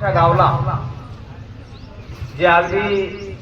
त्या गावला. जे अगदी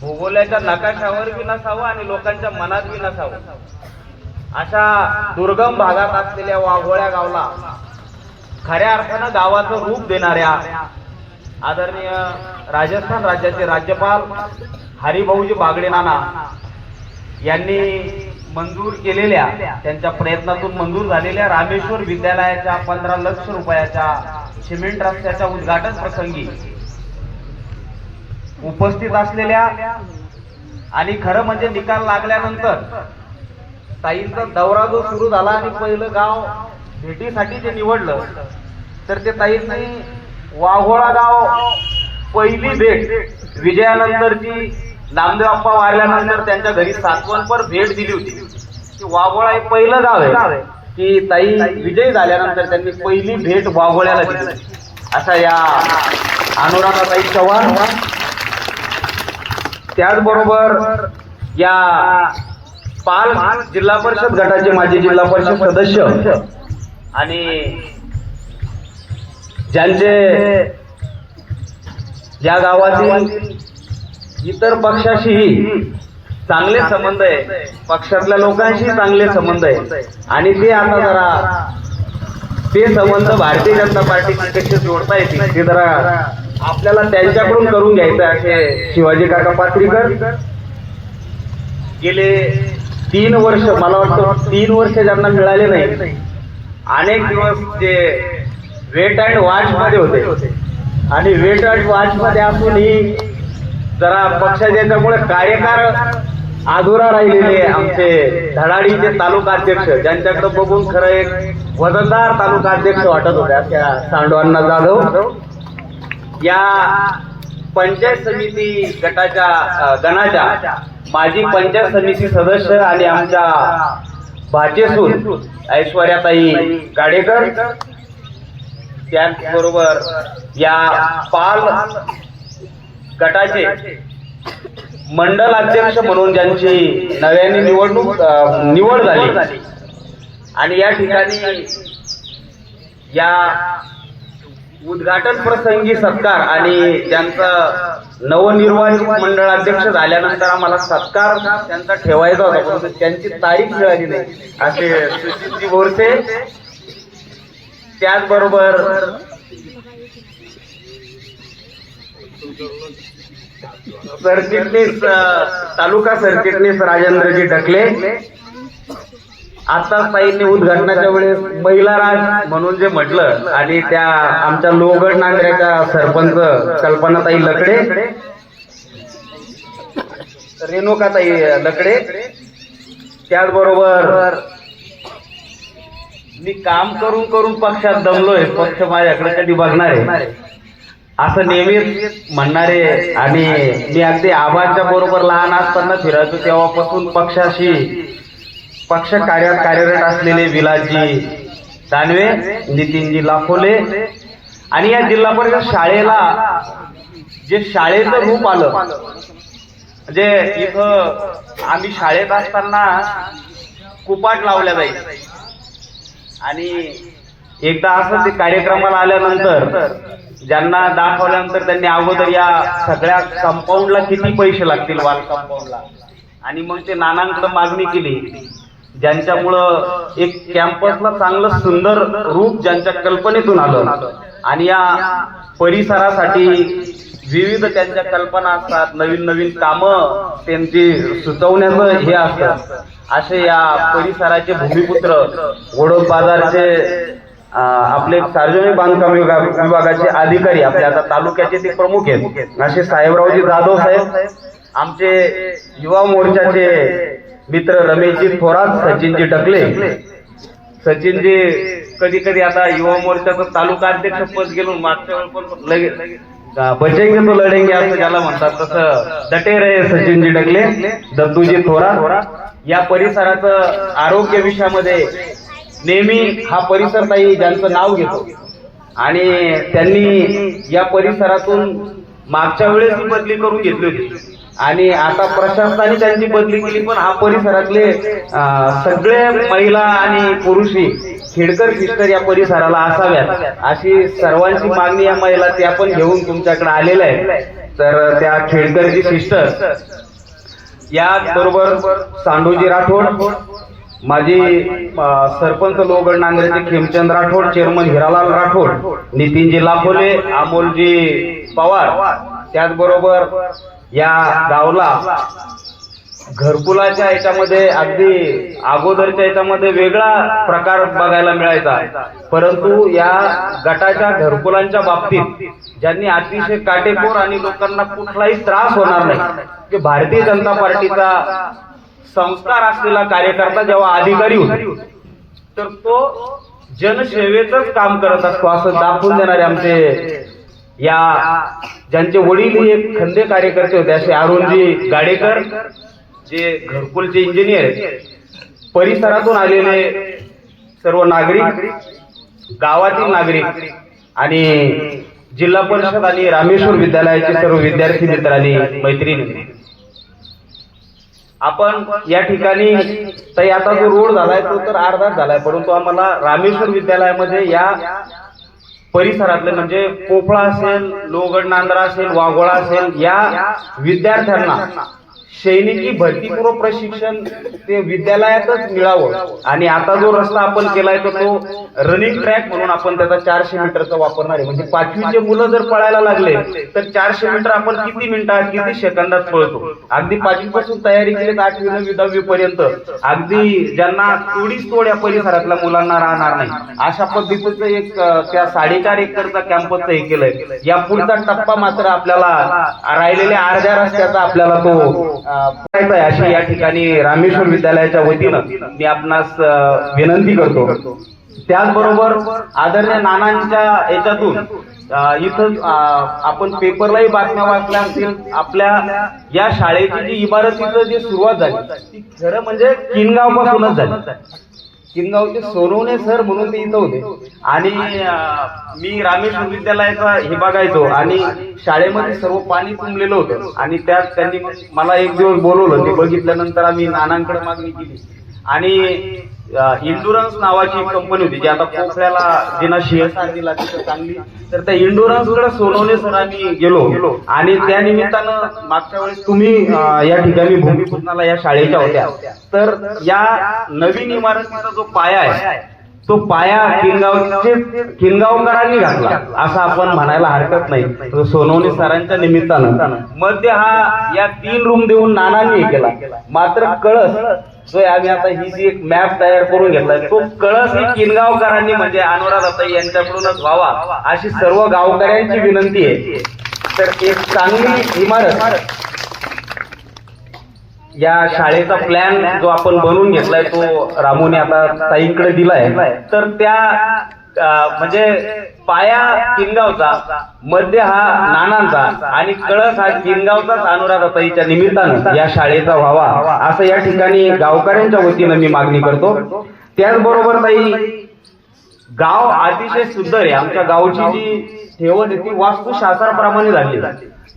भूगोलाच्या नकाशावर बी नसावं आणि लोकांच्या मनात बी नसावं. अशा दुर्गम भागात असलेल्या वाघोळ्या गावला खऱ्या अर्थानं गावाचं रूप देणाऱ्या आदरणीय राजस्थान राज्याचे राज्यपाल हरिभाऊजी बागडे नाना यांनी मंजूर केलेल्या त्यांच्या प्रयत्नातून मंजूर झालेल्या रामेश्वर विद्यालयाच्या पंधरा लक्ष रुपयाच्या सिमेंट रस्त्याच्या उद्घाटन प्रसंगी उपस्थित असलेल्या आणि खरं म्हणजे निकाल लागल्यानंतर ताईंचा दौरा जो सुरू झाला आणि पहिलं गाव भेटीसाठी जे निवडलं तर ते ताईंनी वाघोळा गाव पहिली भेट विजयानंतरची नामदेव आप्पा वारल्यानंतर त्यांच्या घरी सातवणपर भेट दिली होती. की वाघोळा हे पहिलं गाव आहे. की ताई विजयी झाल्यानंतर त्यांनी पहिली भेट वाघोळ्याला दिली. असा या अनुराधाताई चव्हाण. त्याचबरोबर या पाल जिल्हा परिषद गटाचे माजी जिल्हा परिषद सदस्य आणि ज्यांचे या गावातील इतर पक्षाशीही चांगले संबंध आहे. पक्षातल्या लोकांशी चांगले संबंध आहे. आणि ते आता जरा ते संबंध भारतीय जनता पार्टीशी कसे जोडता येतील ते जरा आपल्याला त्यांच्याकडून करून घ्यायचं आहे असे शिवाजी काका पात्रीकर गेले तीन वर्ष मला वाटतं तीन वर्ष ज्यांना मिळाले नाही अनेक दिवस जे वेट अँड वॉच मध्ये होते. आणि वेट अँड वॉच मध्ये असूनही जरा पक्षाच्या याच्यामुळे कार्यकार अधुरा राहिलेले आमचे धडाडीचे तालुका अध्यक्ष ज्यांच्याकडे बघून खरं एक वजनदार तालुका अध्यक्ष वाटत होत्या त्या सांडवांना जाधव. या पंचायत समिती गटाच्या गणाच्या माजी पंचायत समिती सदस्य आणि आमच्या भाचेसून ऐश्वर्याताई गाडेकर त्याचबरोबर या पाल गटाचे मंडल अध्यक्ष म्हणून ज्यांची नव्याने निवडणूक निवड झाली. आणि या ठिकाणी या उद्घाटन प्रसंगी सत्कार आणि त्यांचं नवनिर्वाचित मंडळ अध्यक्ष झाल्यानंतर आम्हाला सत्कार त्यांचा ठेवायचा होता. परंतु त्यांची तारीख मिळाली नाही. असे सुशीलजी बोरसे त्याचबरोबर सरचिटणीस तालुका सरचिटणीस राजेंद्रजी ढकले. आता ताईंनी उद्घाटनाच्या वेळेस महिला राज म्हणून जे म्हटलं आणि त्या आमच्या लोगड नांगऱ्याच्या सरपंच कल्पनाताई लकडे रेणुकाताई लकडे. त्याचबरोबर मी काम करून करून पक्षात दमलोय पक्ष माझ्याकडे कधी बघणार आहे. असं नेहमीच म्हणणारे आणि मी अगदी आबाच्या बरोबर लहान असताना फिरायचो तेव्हापासून पक्षाशी. पक्ष कार्यात कार्यरत असलेले विलासजी दानवे नितीनजी लाखोले. आणि या जिल्हा परिषद शाळेला जे शाळेचं रूप आलं म्हणजे इथं आम्ही शाळेत असताना कुपाट लावल्या जाईल आणि एकदा असं ते कार्यक्रमाला आल्यानंतर ज्यांना दाखवल्यानंतर त्यांनी अगोदर या सगळ्या कंपाऊंडला किती पैसे लागतील वाल कंपाऊंडला आणि मग ते नानांकडे मागणी केली. ज्यांच्यामुळं एक कॅम्पसला चांगलं सुंदर रूप ज्यांच्या कल्पनेतून आलं. आणि या परिसरासाठी विविध त्यांच्या कल्पना असतात नवीन नवीन कामं त्यांची सुचवण्याचं हे असतं. असे या परिसराचे भूमिपुत्र वडोद बाजारचे आपले सार्वजनिक बांधकाम विभागाचे अधिकारी आपले आता तालुक्याचे ते प्रमुख आहेत. असे साहेबरावजी जाधव साहेब आमचे युवा मोर्चाचे मित्र रमेशजी थोरात सचिनजी टकले सचिनजी कधी कधी आता युवा मोर्चाचं तालुका अध्यक्ष पद गेलो मागच्या वेळी पण बचेंगे तो लढेंगे असं ज्याला म्हणतात. तसं डटेरे सचिनजी डगले दत्तूजी थोरात. या परिसराचं आरोग्य विषयामध्ये नेहमी हा परिसर ताई ज्यांचं नाव घेतो. आणि त्यांनी या परिसरातून मागच्या वेळेस ही बदली करून घेतली होती. आणि आता प्रशासनाने त्यांची बदली केली पण हा परिसरातले सगळे महिला आणि पुरुषही खेडकर सिस्टर या परिसराला असाव्यात. अशी सर्वांची मागणी या महिला त्या पण घेऊन तुमच्याकडे आलेल्या आहेत. तर त्या खेडकरची सिस्टर या बरोबर राठोड माजी सरपंच लोगड नांगरेचे खेमचंद राठोड चेअरमन हिरालाल राठोड नितीनजी लाखोले अमोलजी पवार त्याचबरोबर या गावला घरकुलाच्या याच्यामध्ये अगदी अगोदरच्या याच्यामध्ये वेगळा प्रकार बघायला मिळायचा. परंतु या गटाच्या घरकुलांच्या बाबतीत ज्यांनी अतिशय काटेकोर आणि लोकांना कुठलाही त्रास होणार नाही की भारतीय जनता पार्टीचा संस्कार असलेला कार्यकर्ता जेव्हा अधिकारी होतो तर तो जनसेवेच काम करत असतो असं दाखवून देणारे आमचे या ज्यांचे वडील हे एक खंदे कार्यकर्ते होते असे अरुणजी गाडेकर जे घरकुलचे इंजिनियर आहेत. परिसरातून आलेले सर्व नागरिक गावातील नागरिक आणि जिल्हा परिषद आणि रामेश्वर विद्यालयाचे सर्व विद्यार्थी मित्रांनी आणि मैत्रिणी. आपण या ठिकाणी तर आता जो रोड झालाय तो तर अर्धाच झालाय. परंतु आम्हाला रामेश्वर विद्यालयामध्ये या परिसरातले म्हणजे पोपळा असेल लोगड नांद्रा असेल वाघोळा असेल या विद्यार्थ्यांना सैनिकी भरतीपूर्व प्रशिक्षण ते विद्यालयातच मिळावं. आणि आता जो रस्ता आपण केलाय तर तो रनिंग ट्रॅक म्हणून आपण त्याचा चारशे मीटरचा वापरणार आहे म्हणजे पाचवीचे मुलं जर पळायला लागले तर चारशे मीटर आपण किती मिनिटात किती सेकंदात पळतो? अगदी पाचवी पासून तयारी केली तर आठवी नववी दहावी पर्यंत. अगदी ज्यांना थोडीच तोड या परिसरातल्या मुलांना राहणार नाही. अशा पद्धतीचं एक त्या साडेचार एकरचा कॅम्पसचं हे केलंय. या पुढचा टप्पा मात्र आपल्याला राहिलेल्या अर्ध्या रस्त्याचा आपल्याला तो अशी या ठिकाणी रामेश्वर विद्यालयाच्या वतीनं मी आपणास विनंती करतो. त्याचबरोबर आदरणीय नानांच्या याच्यातून इथं आपण पेपरलाही बातम्या वाचल्या असतील. आपल्या या शाळेची जी इमारतीचं जी सुरुवात झाली ती खरं म्हणजे किनगाव पासूनच झाली. किनगावचे सोनवणे सर म्हणून ते इथं होते. आणि मी रामेश्वर विद्यालयाचा हे बघायचो आणि शाळेमध्ये सर्व पाणी तुंबलेलं होतं. आणि त्यात त्यांनी मला एक दिवस बोलवलं. ते बघितल्यानंतर आम्ही नानांकडे मागणी केली. आणि इंडुरन्स नावाची एक कंपनी होती जी आता पोखऱ्याला जिना शेअर दिला तिथं चांगली तर त्या इंडुरन्सकडे सोनवणे सर आम्ही गेलो. आणि त्या निमित्तानं मागच्या वेळेस तुम्ही या ठिकाणी भूमिपूजनाला या शाळेच्या होत्या. तर या नवीन इमारतीचा जो पाया आहे तो पाया किनगावचे किनगावकरांनी घातला. असं आपण म्हणायला हरकत नाही. तो सोनवणे सरांच्या निमित्तानं मध्य हा या तीन रूम देऊन नानांनी केला. मात्र कळस जो आम्ही आता ही जी एक मॅप तयार करून घेतलाय तो कळस ही किनगावकरांनी म्हणजे अनुराधाताई यांच्याकडूनच व्हावा अशी सर्व गावकऱ्यांची विनंती आहे. तर एक चांगली इमारत या शाळेचा प्लॅन जो आपण बनवून घेतलाय तो रामूने आता ताईंकडे दिलाय. तर त्या म्हणजे पाया किनगावचा मध्य हा नानांचा आणि कळस हा किनगावचाच अनुराधाताईच्या निमित्तानं या शाळेचा व्हावा. असं या ठिकाणी गावकऱ्यांच्या वतीनं मी मागणी करतो. त्याचबरोबर ताई गाव अतिशय सुंदर आहे. आमच्या गावची जी ठेवण आहे ती वास्तुशास्त्राप्रमाणे झाली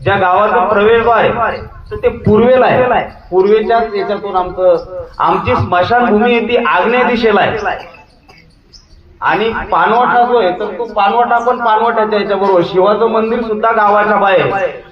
ज्या गावाचं प्रवेशद्वार आहे तर ते पूर्वेला आहे. पूर्वेच्याच याच्यातून आमचं आमची स्मशानभूमी आहे ती आग्नेय दिशेला आहे. आणि पानवटा जो आहे तर तो पानवटा पण पानवट्याच्या याच्या बरोबर शिवाचं मंदिर सुद्धा गावाच्या बाहेर.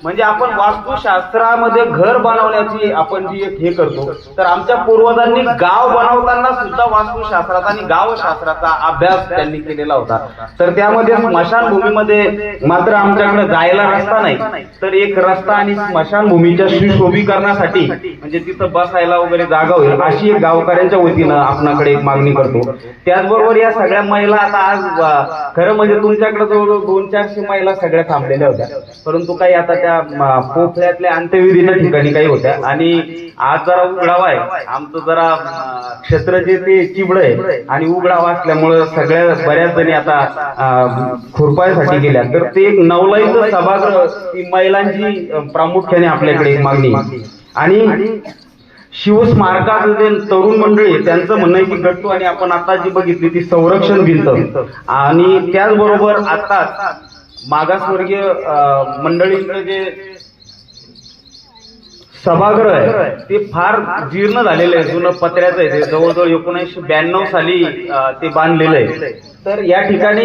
म्हणजे आपण वास्तुशास्त्रामध्ये घर बनवण्याची आपण जी एक हे करतो तर आमच्या पूर्वजांनी गाव बनवताना सुद्धा वास्तुशास्त्राचा आणि गावशास्त्राचा अभ्यास त्यांनी केलेला होता. तर त्यामध्ये स्मशानभूमीमध्ये मात्र आमच्याकडे जायला रस्ता नाही. तर एक रस्ता आणि स्मशानभूमीच्या सुशोभीकरणासाठी म्हणजे तिथं बसायला वगैरे जागा होईल अशी एक गावकऱ्यांच्या वतीनं आपणाकडे एक मागणी करतो. त्याचबरोबर या सगळ्या महिला आता आज खरं म्हणजे तुमच्याकडे जवळजवळ दोन चारशे महिला सगळ्या थांबलेल्या होत्या. परंतु काही आता त्या म, पोखऱ्यातल्या अंत्यविधीच्या ठिकाणी काही होत्या. आणि आज जरा उघडावा आहे. आमचं जरा क्षेत्र जे ते चिबड आहे आणि उघडावा असल्यामुळं सगळ्या बऱ्याच जणी आता खुरपायसाठी गेल्या. तर ते एक नवलाईचं सभागृह ही महिलांची प्रामुख्याने आपल्याकडे मागणी आणि शिवस्मारकाचं जे तरुण मंडळी त्यांचं म्हणणं आहे की गट्टू आणि आपण आता जी बघितली ती संरक्षण भिंत. आणि त्याचबरोबर आता मागासवर्गीय मंडळींचं जे सभागृह आहे ते फार जीर्ण झालेलं आहे. जुनं पत्र्याचं आहे. ते जवळजवळ एकोणीसशे ब्याण्णव साली ते बांधलेलं आहे. तर या ठिकाणी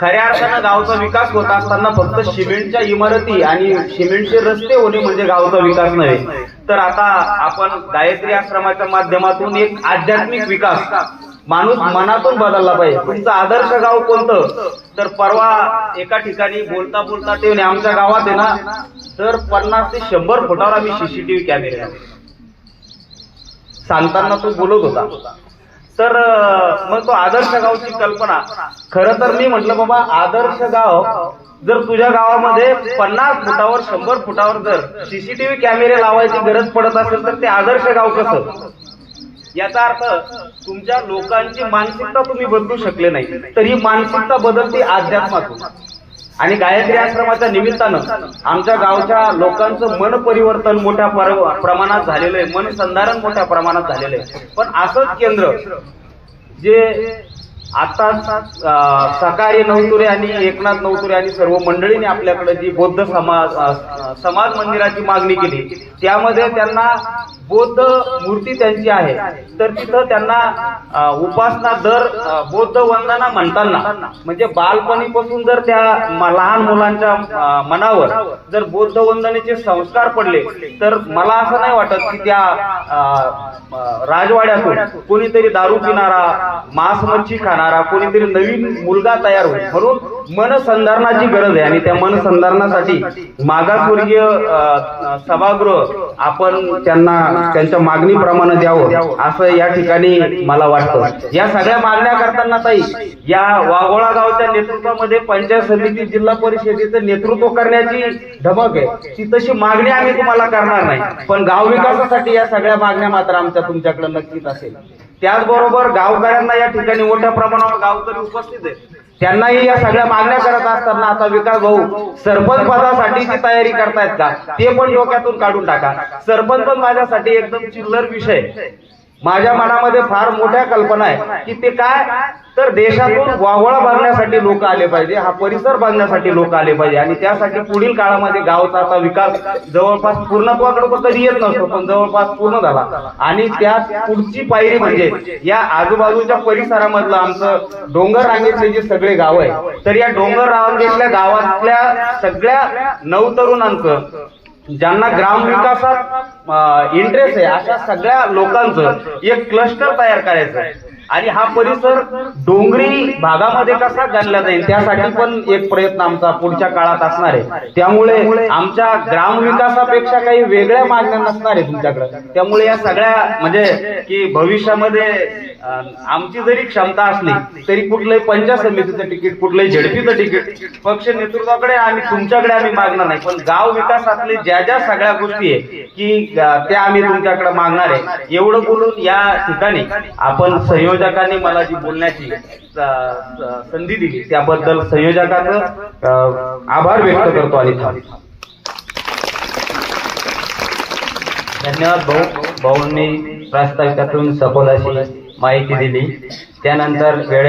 खऱ्या अर्थानं गावचा विकास होत असताना फक्त सिमेंटच्या इमारती आणि सिमेंटचे रस्ते होणे म्हणजे गावचा विकास नव्हे. तर आता आपण गायत्री आश्रमाच्या माध्यमातून एक आध्यात्मिक विकास माणूस मनातून बदलला पाहिजे. तुमचं आदर्श गाव कोणतं? तर परवा एका ठिकाणी बोलता बोलता ते आमच्या गावात आहे ना तर पन्नास ते शंभर फुटावर आम्ही सीसीटीव्ही कॅमेरे सांगताना तो बोलत होता. तर मग तो आदर्श गावची कल्पना. खरं तर मी म्हटलं बाबा आदर्श गाव जर तुझ्या गावामध्ये पन्नास फुटावर शंभर फुटावर जर सीसीटीव्ही कॅमेरे लावायची गरज पडत असेल तर ते आदर्श गाव कसं? याचा अर्थ तुमच्या लोकांची मानसिकता तुम्ही बदलू शकले नाही. तर ही मानसिकता बदलते अध्यात्मातून आणि गायत्री आश्रमाच्या निमित्तानं आमच्या गावच्या लोकांचं मन परिवर्तन मोठ्या प्रमाणात झालेलं आहे. मन संधारण मोठ्या प्रमाणात झालेलं आहे. पण असंच केंद्र जे आता सकाळी नवतुरे आणि एकनाथ नवतुरे आणि सर्व मंडळीने आपल्याकडे जी बौद्ध समाज समाज मंदिराची मागणी केली त्यामध्ये त्यांना बौद्ध मूर्ती त्यांची आहे. तर तिथं त्यांना उपासना दर बौद्ध वंदना म्हणताना म्हणजे बालपणीपासून जर त्या लहान मुलांच्या मनावर जर बौद्ध वंदनेचे संस्कार पडले तर मला असं नाही वाटत की त्या राजवाड्यातून कोणीतरी दारू पिणारा मांस मच्छी खाणारा कोणीतरी नवीन मुलगा तयार होईल. म्हणून मनसंधारणाची गरज आहे आणि त्या मन संधारणासाठी मागासवर्गीय सभागृह आपण त्यांना त्यांच्या मागणीप्रमाणे द्यावं. असं या ठिकाणी मला वाटतं. या सगळ्या मागण्या करताना ताई या वाघोळा गावच्या नेतृत्वामध्ये पंचायत समिती जिल्हा परिषदेचं नेतृत्व करण्याची धमक आहे. ती तशी मागणी आम्ही तुम्हाला करणार नाही. पण गाव विकासासाठी या सगळ्या मागण्या मात्र आमच्या तुमच्याकडे नक्कीच असेल. त्याचबरोबर गावकऱ्यांना या ठिकाणी मोठ्या प्रमाणावर गावकरी उपस्थित आहेत. त्यांनाही या सगळ्या मागण्या करत असताना आता विकास भाऊ सरपंच पदासाठीची तयारी करतायत का? ते पण डोक्यातून काढून टाका. सरपंच पण माझ्यासाठी एकदम चिल्लर विषय. माझ्या मनामध्ये फार मोठ्या कल्पना आहे की ते काय? तर देशातून वावळा बांधण्यासाठी लोक आले पाहिजे हा परिसर बांधण्यासाठी लोक आले पाहिजे. आणि त्यासाठी पुढील काळामध्ये गावचा आता विकास जवळपास पूर्णत्वाकडे कधी येत नसतो पण जवळपास पूर्ण झाला. आणि त्यात पुढची पायरी म्हणजे या आजूबाजूच्या परिसरामधलं आमचं डोंगर रांगेतले जे सगळे गाव आहे तर या डोंगर रांगेतल्या गावातल्या सगळ्या नवतरुणांचं ज्यांना ग्राम विकासात इंटरेस्ट आहे अशा सगळ्या लोकांचं एक क्लस्टर तयार करायचं आहे. आणि हा परिसर डोंगरी भागामध्ये कसा गणला जाईल त्यासाठी पण एक प्रयत्न आमचा पुढच्या काळात असणार आहे. त्यामुळे आमच्या ग्राम विकासापेक्षा काही वेगळ्या मागण्या नसणार आहे तुमच्याकडे. त्यामुळे या सगळ्या म्हणजे की भविष्यामध्ये आमची जरी क्षमता असली तरी कुठलंही पंचायत समितीचं तिकीट कुठलंही झडपीचं तिकीट पक्ष नेतृत्वाकडे आम्ही तुमच्याकडे आम्ही मागणार नाही. पण गाव विकासातले ज्या ज्या सगळ्या गोष्टी आहे की त्या आम्ही तुमच्याकडे मागणार आहे. एवढं बोलून या ठिकाणी आपण संयोजकांनी मला जी बोलण्याची संधी दिली त्याबद्दल संयोजकांचं आभार व्यक्त करतो आणि धन्यवाद भाऊ. भाऊंनी प्रास्ताविकातून सखोल अशी माहिती दिली. त्यानंतर वेळ